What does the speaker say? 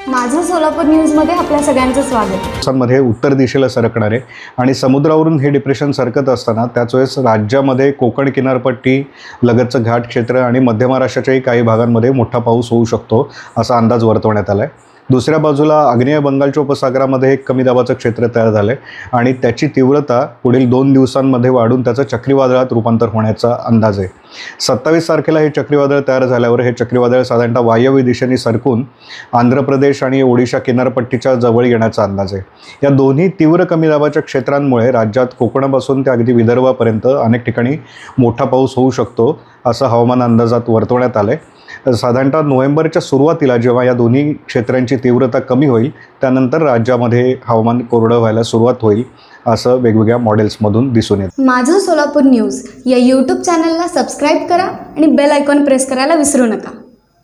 माझं सोलापूर न्यूजमध्ये आपल्या सगळ्यांचं स्वागत. दिवसांमध्ये उत्तर दिशेला सरकणारे आणि समुद्रावरून हे डिप्रेशन सरकत असताना त्याच वेळेस राज्यामध्ये कोकण किनारपट्टी लगतचं घाट क्षेत्र आणि मध्य महाराष्ट्राच्याही काही भागांमध्ये मोठा पाऊस होऊ शकतो असा अंदाज वर्तवण्यात आला आहे दुसऱ्या बाजूला आग्नेय बंगालच्या उपसागरामध्ये एक कमी दाबाचं क्षेत्र तयार झालं आहे आणि त्याची तीव्रता पुढील दोन दिवसांमध्ये वाढून त्याचं चक्रीवादळात रूपांतर होण्याचा अंदाज आहे. सत्तावीस तारखेला हे चक्रीवादळ तयार झाल्यावर हे चक्रीवादळ साधारणतः वायव्य दिशेने सरकून आंध्र प्रदेश आणि ओडिशा किनारपट्टीच्या जवळ येण्याचा अंदाज आहे. या दोन्ही तीव्र कमी दाबाच्या क्षेत्रांमुळे राज्यात कोकणापासून ते अगदी विदर्भापर्यंत अनेक ठिकाणी मोठा पाऊस होऊ शकतो असं हवामान अंदाजात वर्तवण्यात आलं आहे साधारणतः नोव्हेंबरच्या सुरुवातीला जेव्हा या दोन्ही क्षेत्रांची तीव्रता कमी होईल त्यानंतर राज्यामध्ये हवामान कोरडं व्हायला सुरुवात होईल असं वेगवेगळ्या मॉडेल्समधून दिसून येतं. माझं सोलापूर न्यूज या यूट्यूब चॅनलला सबस्क्राईब करा आणि बेल आयकॉन प्रेस करायला विसरू नका.